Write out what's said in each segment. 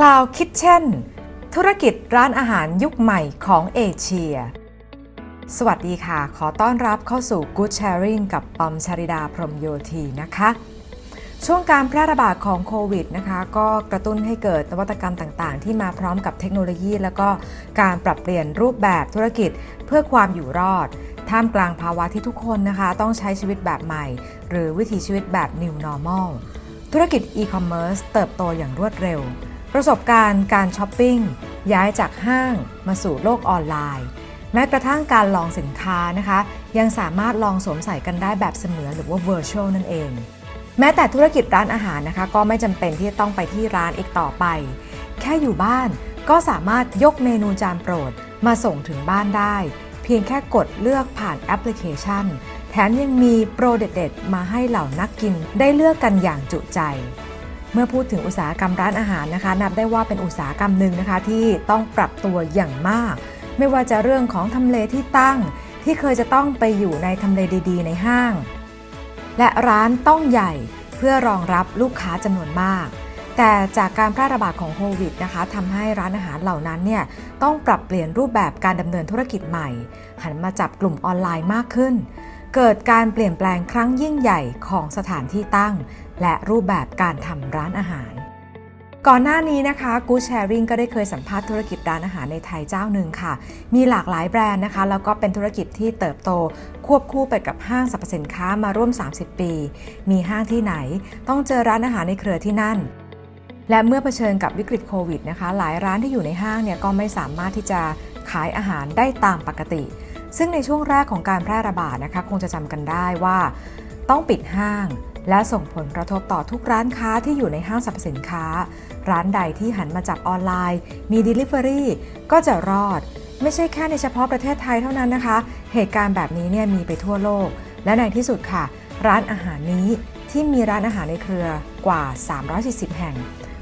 Cloud Kitchen ธุรกิจร้านอาหารยุคใหม่ของเอเชีย สวัสดีค่ะ ขอต้อนรับเข้าสู่ Good Sharing กับปอมชริดาพรมโยธีนะคะ ช่วงการแพร่ระบาดของโควิดนะคะ ก็กระตุ้นให้เกิดนวัตกรรมต่างๆ ที่มาพร้อมกับเทคโนโลยี แล้วก็การปรับเปลี่ยนรูปแบบธุรกิจเพื่อความอยู่รอด ท่ามกลางภาวะที่ทุกคนนะคะ ต้องใช้ชีวิตแบบใหม่ หรือวิถีชีวิตแบบ New Normal ธุรกิจอีคอมเมิร์ซเติบโตอย่างรวดเร็ว ประสบการณ์การช้อปปิ้งย้ายจากห้างมาสู่โลกออนไลน์ แม้กระทั่งการลองสินค้านะคะ ยังสามารถลองสวมใส่กันได้แบบเสมือนหรือว่า virtual นั่นเอง แม้แต่ธุรกิจร้านอาหารนะคะ ก็ไม่จำเป็นที่จะต้องไปที่ร้านอีกต่อไป แค่อยู่บ้านก็สามารถยกเมนูจานโปรดมาส่งถึงบ้านได้ เพียงแค่กดเลือกผ่านแอปพลิเคชัน แถมยังมีโปรเด็ดๆมาให้เหล่านักกินได้เลือกกันอย่างจุใจ เมื่อพูดถึงอุตสาหกรรมร้านอาหารนะคะ นับได้ว่าเป็นอุตสาหกรรมหนึ่งนะคะที่ต้องปรับตัวอย่างมาก ไม่ว่าจะเรื่องของทำเลที่ตั้ง ที่เคยจะต้องไปอยู่ในทำเลดี ๆ ในห้าง และร้านต้องใหญ่เพื่อรองรับลูกค้าจำนวนมาก แต่จากการแพร่ระบาดของโควิดนะคะทำให้ร้านอาหารเหล่านั้นเนี่ยต้องปรับเปลี่ยนรูปแบบการดำเนินธุรกิจใหม่ หันมาจับกลุ่มออนไลน์มากขึ้น เกิดการเปลี่ยนแปลงครั้งยิ่งใหญ่ของสถานที่ตั้ง และรูปแบบการทำร้านอาหาร ก่อนหน้านี้นะคะ Good Sharing ก็ได้เคยสัมภาษณ์ธุรกิจร้านอาหารในไทยเจ้าหนึ่งค่ะ มีหลากหลายแบรนด์นะคะ แล้วก็เป็นธุรกิจที่เติบโต ควบคู่ไปกับห้างสรรพสินค้ามาร่วม 30 ปี มีห้างที่ไหน ต้องเจอร้านอาหารในเครือที่นั่นและเมื่อเผชิญกับวิกฤตโควิดนะคะ หลายร้านที่อยู่ในห้างเนี่ยก็ไม่สามารถที่จะขายอาหารได้ตามปกติ ซึ่งในช่วงแรกของการแพร่ระบาดนะคะ คงจะจำกันได้ว่า ต้องปิดห้าง และส่งผลกระทบต่อทุกร้านค้าที่อยู่ในห้างสรรพสินค้า ร้านใดที่หันมาจับออนไลน์ มี Delivery ก็จะรอด ไม่ใช่แค่ในเฉพาะประเทศไทยเท่านั้นนะคะ เหตุการณ์แบบนี้เนี่ยมีไปทั่วโลก และในที่สุดค่ะ ร้านอาหารนี้ที่มีร้านอาหารในเครือกว่า 340 แห่ง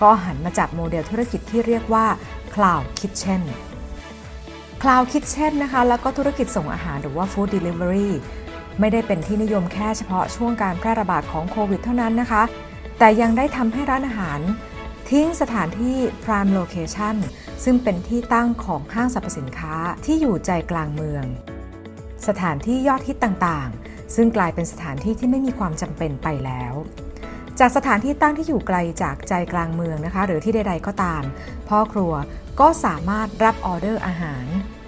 ก็หันมาจับโมเดลธุรกิจที่เรียกว่า Cloud Kitchen Cloud Kitchen นะคะ แล้วก็ธุรกิจส่งอาหารหรือว่า Food Delivery ไม่ได้เป็นที่นิยมแค่เฉพาะช่วงการแพร่ระบาดของโควิดเท่านั้นนะคะ แต่ยังได้ทำให้ร้านอาหาร ทิ้งสถานที่ prime location ซึ่งเป็นที่ตั้งของห้างสรรพสินค้าที่อยู่ใจกลางเมือง สถานที่ยอดฮิตต่างๆ ซึ่งกลายเป็นสถานที่ที่ไม่มีความจำเป็นไปแล้วจากสถานที่ตั้งที่อยู่ไกลจากใจกลางเมืองนะคะ หรือที่ใด ๆ ก็ตาม พ่อครัวก็สามารถรับออเดอร์อาหาร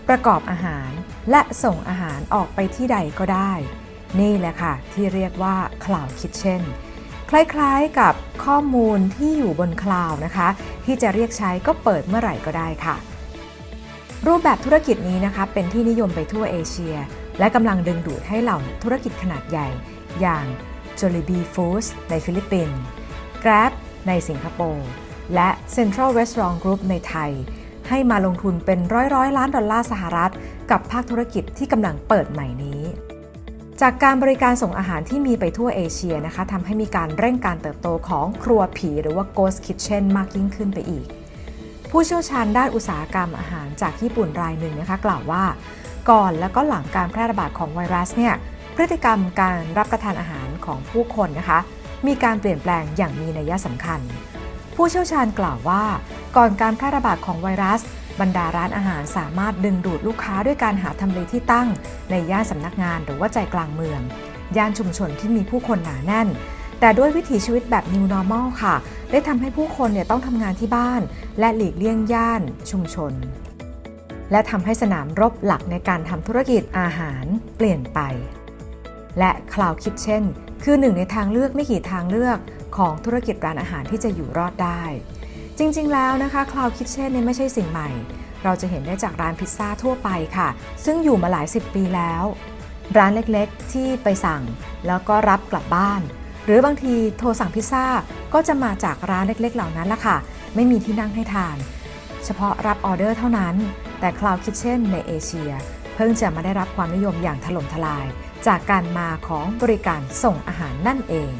ประกอบอาหาร และส่งอาหารออกไปที่ใดก็ได้ นี่แหละค่ะ ที่เรียกว่า Cloud Kitchen คล้ายๆกับข้อมูลที่อยู่บนคลาวนะคะ ที่จะเรียกใช้ก็เปิดเมื่อไหร่ก็ได้ค่ะ รูปแบบธุรกิจนี้นะคะเป็นที่นิยมไปทั่วเอเชีย และกำลังดึงดูดให้เหล่าธุรกิจขนาดใหญ่ อย่าง Jollibee Foods ในฟิลิปปินส์ Grab ในสิงคโปร์ และ Central Restaurant Group ในไทย ให้มาลงทุนเป็นร้อยร้อยล้านดอลลาร์สหรัฐ กับภาคธุรกิจที่กำลังเปิดใหม่นี้ จากการบริการส่งอาหารที่มีไปทั่วเอเชียนะคะทำให้มีการเร่งการเติบโตของครัวผีหรือว่า Ghost Kitchen มากยิ่งขึ้นไปอีก ผู้เชี่ยวชาญด้านอุตสาหกรรมอาหารจากญี่ปุ่นรายหนึ่งนะคะกล่าวว่า ก่อนและก็หลังการแพร่ระบาดของไวรัสเนี่ยพฤติกรรมการรับประทานอาหารของผู้คนนะคะ มีการเปลี่ยนแปลงอย่างมีนัยสำคัญ ผู้เชี่ยวชาญกล่าวว่า ก่อนการแพร่ระบาดของไวรัส บรรดาร้านอาหารสามารถดึงดูดลูกค้าด้วยการหาทำเลที่ตั้ง ในย่านสำนักงานหรือว่าใจกลางเมือง ย่านชุมชนที่มีผู้คนหนาแน่น แต่ด้วยวิถีชีวิตแบบ New Normal ค่ะ ได้ทำให้ผู้คนเนี่ยต้องทำงานที่บ้าน และหลีกเลี่ยงย่านชุมชน และทำให้สนามรบหลักในการทำธุรกิจอาหารเปลี่ยนไป และ Cloud Kitchen คือหนึ่งในทางเลือกไม่กี่ทางเลือก ของธุรกิจร้านอาหารที่จะอยู่รอดได้ จริงๆ แล้วนะคะ Cloud Kitchen เนี่ยไม่ใช่สิ่งใหม่ เราจะเห็นได้จากร้านพิซซ่าทั่วไปค่ะ ซึ่งอยู่มาหลายสิบปีแล้ว ร้านเล็กๆ ที่ไปสั่งแล้วก็รับกลับบ้าน หรือบางทีโทรสั่งพิซซ่าก็จะมาจากร้านเล็กๆ เหล่านั้นละค่ะ ไม่มีที่นั่งให้ทาน เฉพาะรับออเดอร์เท่านั้น แต่ Cloud Kitchen ในเอเชีย เพิ่งจะมาได้รับความนิยมอย่างถล่มทลาย จากการมาของบริการส่งอาหารนั่นเอง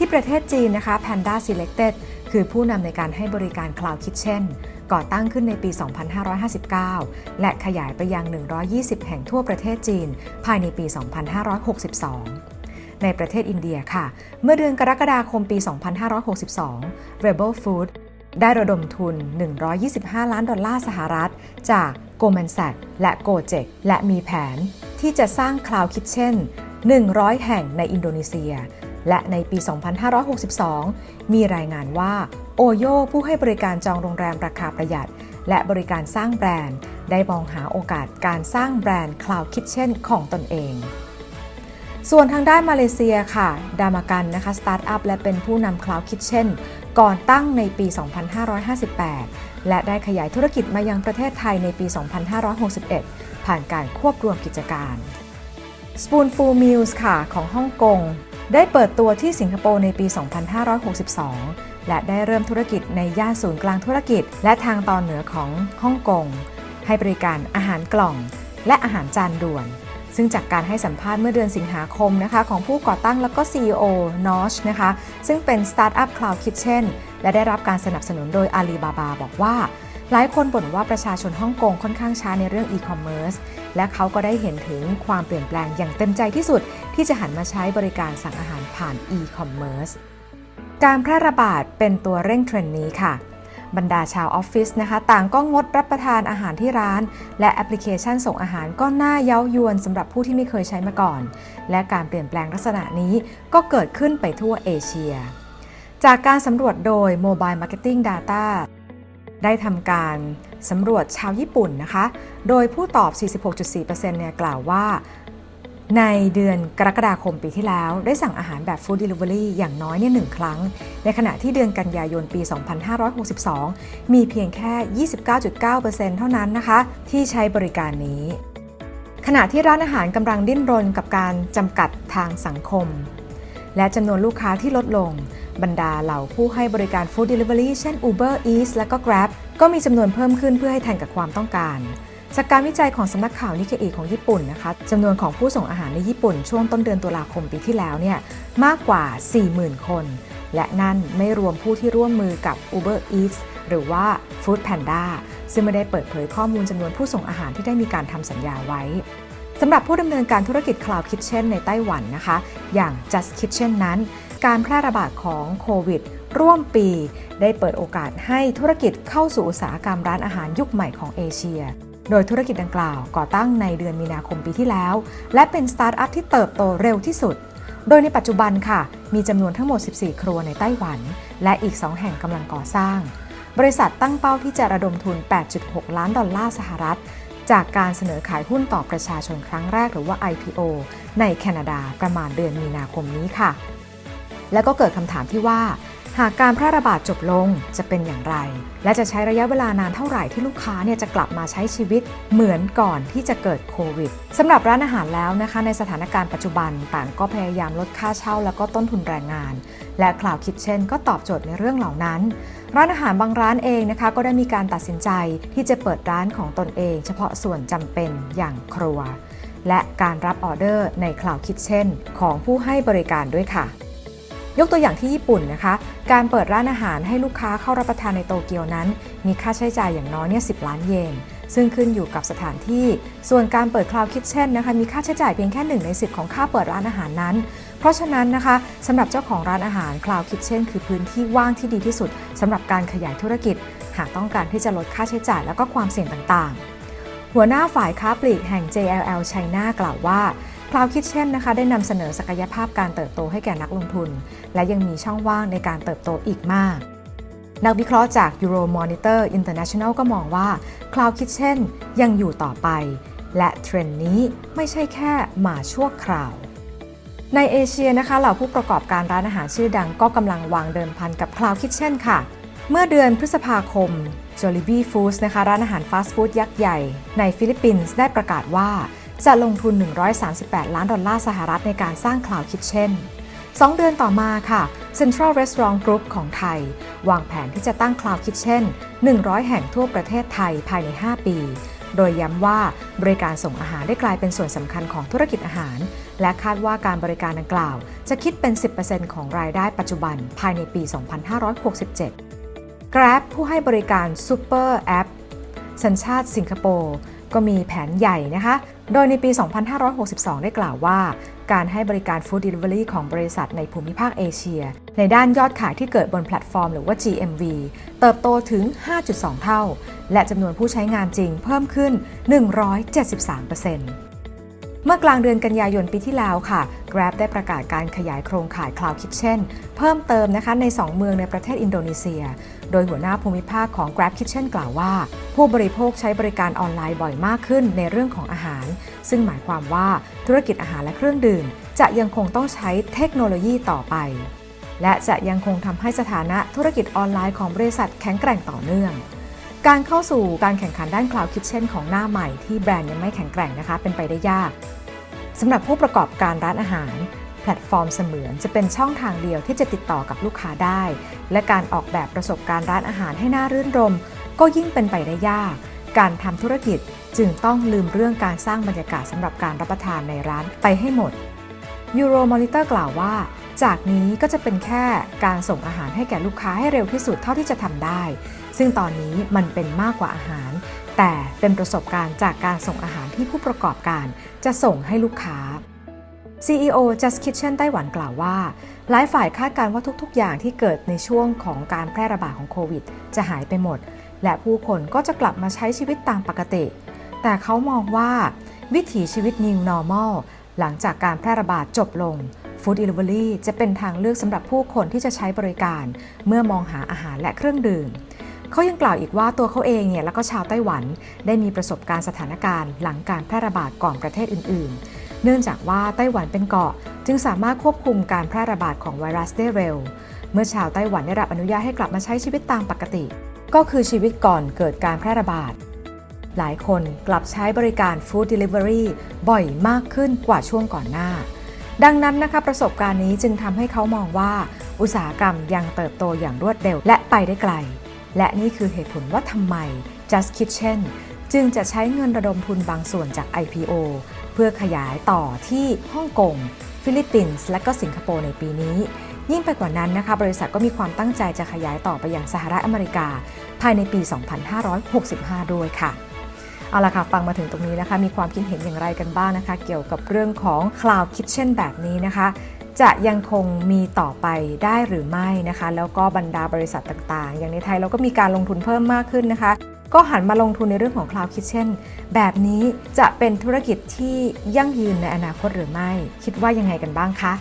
ที่ประเทศจีนนะคะ Panda Selected คือผู้นำในการให้บริการ Cloud Kitchen ก่อตั้งขึ้นในปี 2559 และขยายไปยัง 120 แห่งทั่วประเทศจีน ภายในปี 2562ในประเทศอินเดียค่ะ เมื่อเดือนกรกฎาคมปี 2562 Rebel Food ได้ระดมทุน 125 ล้านดอลลาร์สหรัฐ จาก Goldman Sachs และ Gojek และมีแผนที่จะสร้าง Cloud Kitchen 100 แห่งในอินโดนีเซีย และในปี 2562 มีรายงานว่าโอโยผู้ให้บริการจองโรงแรมราคาประหยัด และบริการสร้างแบรนด์ ได้มองหาโอกาสการสร้างแบรนด์ Cloud Kitchen ของตนเอง ส่วนทางด้านมาเลเซียค่ะ ดามากันนะคะสตาร์ทอัพและเป็นผู้นำ Cloud Kitchen ก่อนตั้งในปี 2558 และได้ขยายธุรกิจมายังประเทศไทยในปี 2561 ผ่านการควบรวมกิจการ Spoonful Meals ค่ะของฮ่องกง ได้เปิดตัวที่สิงคโปร์ในปี 2562 และได้เริ่มธุรกิจในย่านศูนย์กลางธุรกิจ และทางตอนเหนือของฮ่องกง ให้บริการอาหารกล่อง และอาหารจานด่วน ซึ่งจากการให้สัมภาษณ์เมื่อเดือนสิงหาคมนะคะของผู้ก่อตั้งแล้วก็ CEO Nosh นะคะ ซึ่งเป็น Startup Cloud Kitchen และได้รับการสนับสนุนโดย Alibaba บอกว่า หลายคนบ่นว่าประชาชนฮ่องกงค่อนข้างช้าในเรื่องอีคอมเมิร์ซและเขาก็ได้เห็นถึงความเปลี่ยนแปลงอย่างเต็มใจที่สุด ที่จะหันมาใช้บริการสั่งอาหารผ่านอีคอมเมิร์ซการแพร่ระบาดเป็นตัวเร่งเทรนด์นี้ค่ะ บรรดาชาวออฟฟิศนะคะ ต่างก็งดรับประทานอาหารที่ร้าน และแอปพลิเคชันส่งอาหารก็น่าเย้ายวนสำหรับผู้ที่ไม่เคยใช้มาก่อน และการเปลี่ยนแปลงลักษณะนี้ก็เกิดขึ้นไปทั่วเอเชีย จากการสำรวจโดย Mobile Marketing Data ได้ทำการสำรวจชาวญี่ปุ่นนะคะ โดยผู้ตอบ 46.4%เนี่ยกล่าวว่า ในเดือนกรกฎาคมปีที่แล้ว ได้สั่งอาหารแบบ Food Delivery อย่างน้อยเนี่ยหนึ่งครั้ง ในขณะที่เดือนกันยายนปี 2562 มีเพียงแค่ 29.9%เท่านั้นนะคะ ที่ใช้บริการนี้ ขณะที่ร้านอาหารกำลังดิ้นรนกับการจำกัดทางสังคม และจำนวนลูกค้าที่ลดลง บรรดาเหล่าผู้ให้บริการ Food Delivery เช่น Uber Eats และก็ Grab ก็มีจำนวนเพิ่มขึ้นเพื่อให้ทันกับความต้องการจากการวิจัยของสำนักข่าวนิเคอีของญี่ปุ่นนะคะจำนวนของผู้ส่งอาหารในญี่ปุ่นช่วงต้นเดือนตุลาคมปีที่แล้วเนี่ยมากกว่า 40,000 คน และนั่นไม่รวมผู้ที่ร่วมมือกับ Uber Eats หรือว่า Food Panda ซึ่งไม่ได้เปิดเผยข้อมูลจำนวนผู้ส่งอาหารที่ได้มีการทำสัญญาไว้สำหรับผู้ดำเนินการธุรกิจ Cloud Kitchen ในไต้หวันนะคะ อย่าง Just Kitchen นั้น การแพร่ระบาดของโควิด ร่วมปี ได้เปิดโอกาสให้ธุรกิจเข้าสู่อุตสาหกรรมร้านอาหารยุคใหม่ของเอเชีย โดยธุรกิจดังกล่าวก่อตั้งในเดือนมีนาคมปีที่แล้ว และเป็นสตาร์ทอัพที่เติบโตเร็วที่สุด โดยในปัจจุบันค่ะ มีจำนวนทั้งหมด 14 ครัวในไต้หวัน และอีก 2 แห่งกำลังก่อสร้าง บริษัทตั้งเป้าที่จะระดมทุน 8.6 ล้านดอลลาร์สหรัฐจากการเสนอขายหุ้นต่อประชาชนครั้งแรกหรือว่า IPO ในแคนาดาประมาณเดือนมีนาคมนี้ค่ะ แล้วก็เกิดคำถามที่ว่า หากการแพร่ระบาดจบลงจะเป็นอย่างไร และจะใช้ระยะเวลานานเท่าไหร่ที่ลูกค้าเนี่ยจะกลับมาใช้ชีวิตเหมือนก่อนที่จะเกิดโควิดสำหรับร้านอาหารแล้วนะคะ ในสถานการณ์ปัจจุบันต่างก็พยายามลดค่าเช่า แล้วก็ต้นทุนแรงงาน และ Cloud Kitchen ก็ตอบโจทย์ในเรื่องเหล่านั้นร้านอาหารบางร้านเองนะคะก็ได้มีการตัดสินใจที่จะเปิดร้านของตนเอง เฉพาะส่วนจำเป็นอย่างครัว และการรับออเดอร์ใน Cloud Kitchen ของผู้ให้บริการด้วยค่ะ ยกตัวอย่างที่ญี่ปุ่นนะคะ การเปิดร้านอาหารให้ลูกค้าเข้ารับประทานในโตเกียวนั้น มีค่าใช้จ่ายอย่างน้อยเนี่ย10ล้านเยน ซึ่งขึ้นอยู่กับสถานที่ ส่วนการเปิด Cloud Kitchen นนะคะ มีค่าใช้จ่ายเพียงแค่1ใน10 ของค่าเปิดร้านอาหารนั้น เพราะฉะนั้นนะคะสำหรับเจ้าของร้านอาหาร Cloud Kitchen คือพื้นที่ว่างที่ดีที่สุดสำหรับการขยายธุรกิจ หากต้องการที่จะลดค่าใช้จ่ายและก็ความเสี่ยงต่างๆ หัวหน้าฝ่ายค้าปลีกแห่ง JLL China กล่าวว่า Cloud Kitchen นะคะ ได้นำเสนอศักยภาพการเติบโตให้แก่นักลงทุน และยังมีช่องว่างในการเติบโตอีกมาก นักวิเคราะห์จาก Euro Monitor International ก็มองว่า Cloud Kitchen ยังอยู่ต่อไป และเทรนด์นี้ไม่ใช่แค่มาชั่วคราวในเอเชียนะคะเหล่าผู้ประกอบการร้านอาหารชื่อดังก็กำลังวางเดิมพันกับ Cloud Kitchen ค่ะ เมื่อเดือนพฤษภาคม Jollibee Foods นะคะร้านอาหารฟาสต์ฟู้ดยักษ์ใหญ่ในฟิลิปปินส์ได้ประกาศว่า จะลงทุน 138 ล้านดอลลาร์สหรัฐในการสร้าง Cloud Kitchen 2 เดือนต่อมาค่ะ Central Restaurant Group ของไทย วางแผนที่จะตั้ง Cloud Kitchen 100 แห่งทั่วประเทศไทยภายใน 5 ปี โดยย้ำว่าบริการส่งอาหารได้กลายเป็นส่วนสำคัญของธุรกิจอาหาร และคาดว่าการบริการดังกล่าว จะคิดเป็น 10%ของรายได้ปัจจุบันภายในปี 2567 Grab ผู้ให้บริการ Super App สัญชาติสิงคโปร์ ก็มีแผนใหญ่นะคะ โดยในปี 2562 ได้กล่าวว่า การให้บริการฟู้ดเดลิเวอรี่ของบริษัทในภูมิภาคเอเชีย ในด้านยอดขายที่เกิดบนแพลตฟอร์มหรือว่า GMV เติบโตถึง 5.2 เท่า และจำนวนผู้ใช้งานจริงเพิ่มขึ้น 173% เมื่อกลางเดือนกันยายนปีที่แล้วค่ะ Grab ได้ประกาศการขยายโครงข่าย Cloud Kitchen เพิ่มเติมนะคะใน 2 เมืองในประเทศอินโดนีเซีย โดยหัวหน้าภูมิภาคของ Grab Kitchen กล่าวว่า ผู้บริโภคใช้บริการออนไลน์บ่อยมากขึ้นในเรื่องของอาหาร ซึ่งหมายความว่าธุรกิจอาหารและเครื่องดื่ม จะยังคงต้องใช้เทคโนโลยีต่อไป และจะยังคงทำให้สถานะธุรกิจออนไลน์ของบริษัทแข็งแกร่งต่อเนื่อง การเข้าสู่การแข่งขันด้าน Cloud Kitchen ของหน้าใหม่ที่แบรนด์ยังไม่แข็งแกร่งนะคะ เป็นไปได้ยากสำหรับผู้ประกอบการร้านอาหารแพลตฟอร์มเสมือนจะเป็นช่องทางเดียวที่จะติดต่อกับลูกค้าได้ และการออกแบบประสบการณ์ร้านอาหารให้น่ารื่นรม ก็ยิ่งเป็นไปได้ยาก การทำธุรกิจจึงต้องลืมเรื่องการสร้างบรรยากาศสำหรับการรับประทานในร้านไปให้หมด Euro Monitor กล่าวว่า จากนี้ก็จะเป็นแค่การส่งอาหารให้แก่ลูกค้าให้เร็วที่สุดเท่าที่จะทำได้ ซึ่งตอนนี้มันเป็นมากกว่าอาหาร แต่เป็นประสบการณ์จากการส่งอาหารที่ผู้ประกอบการจะส่งให้ลูกค้า CEO Just Kitchen ไต้หวันกล่าวว่า หลายฝ่ายคาดการณ์ว่าทุกๆ อย่างที่เกิดในช่วงของการแพร่ระบาดของโควิด จะหายไปหมด และผู้คนก็จะกลับมาใช้ชีวิตตามปกติ แต่เขามองว่า วิถีชีวิต New Normal หลังจากการแพร่ระบาดจบลง Food Delivery จะเป็นทางเลือกสำหรับผู้คนที่จะใช้บริการ เมื่อมองหาอาหารและเครื่องดื่ม เขายังกล่าวอีกว่าตัวเขาเองเนี่ยแล้วก็ชาวไต้หวัน ได้มีประสบการณ์สถานการณ์หลังการแพร่ระบาดก่อนประเทศอื่น ๆ เนื่องจากว่าไต้หวันเป็นเกาะ จึงสามารถควบคุมการแพร่ระบาดของไวรัสได้เร็ว เมื่อชาวไต้หวันได้รับอนุญาตให้กลับมาใช้ชีวิตตามปกติ ก็คือชีวิตก่อนเกิดการแพร่ระบาด หลายคนกลับใช้บริการ Food Delivery บ่อยมากขึ้นกว่าช่วงก่อนหน้า ดังนั้นนะคะประสบการณ์นี้จึงทำให้เขามองว่า อุตสาหกรรมยังเติบโตอย่างรวดเร็วและไปได้ไกล และนี่คือเหตุผลว่าทำไม Just Kitchen จึงจะใช้เงินระดมทุนบางส่วนจาก IPO เพื่อขยายต่อที่ฮ่องกง ฟิลิปปินส์ และก็สิงคโปร์ในปีนี้ ยิ่งไปกว่านั้นนะคะ บริษัทก็มีความตั้งใจจะขยายต่อไปยังสหรัฐอเมริกา ภายในปี 2565 ด้วยค่ะเอาละค่ะ ฟังมาถึงตรงนี้นะคะ มีความคิดเห็นอย่างไรกันบ้างนะคะ เกี่ยวกับเรื่องของ Cloud Kitchen แบบนี้นะคะ จะยังคงมีต่อไปได้หรือไม่นะคะ แล้วก็บรรดาบริษัทต่างๆ อย่างในไทยเราก็มีการลงทุนเพิ่มมากขึ้นนะคะ ก็หันมาลงทุนในเรื่องของ Cloud Kitchen แบบนี้จะเป็นธุรกิจที่ยั่งยืนในอนาคตหรือไม่ คิดว่ายังไงกันบ้างคะ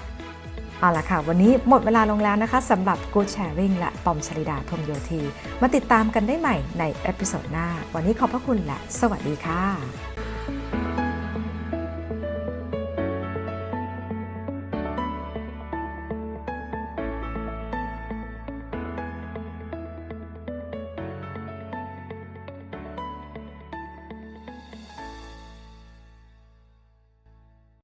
เอาละค่ะ วันนี้หมดเวลาลงแล้วนะคะสำหรับ Good Sharing และปอมชริดาพรมโยธี มาติดตามกันได้ใหม่ในเอพิโซดหน้า วันนี้ขอบพระคุณและ สวัสดีค่ะ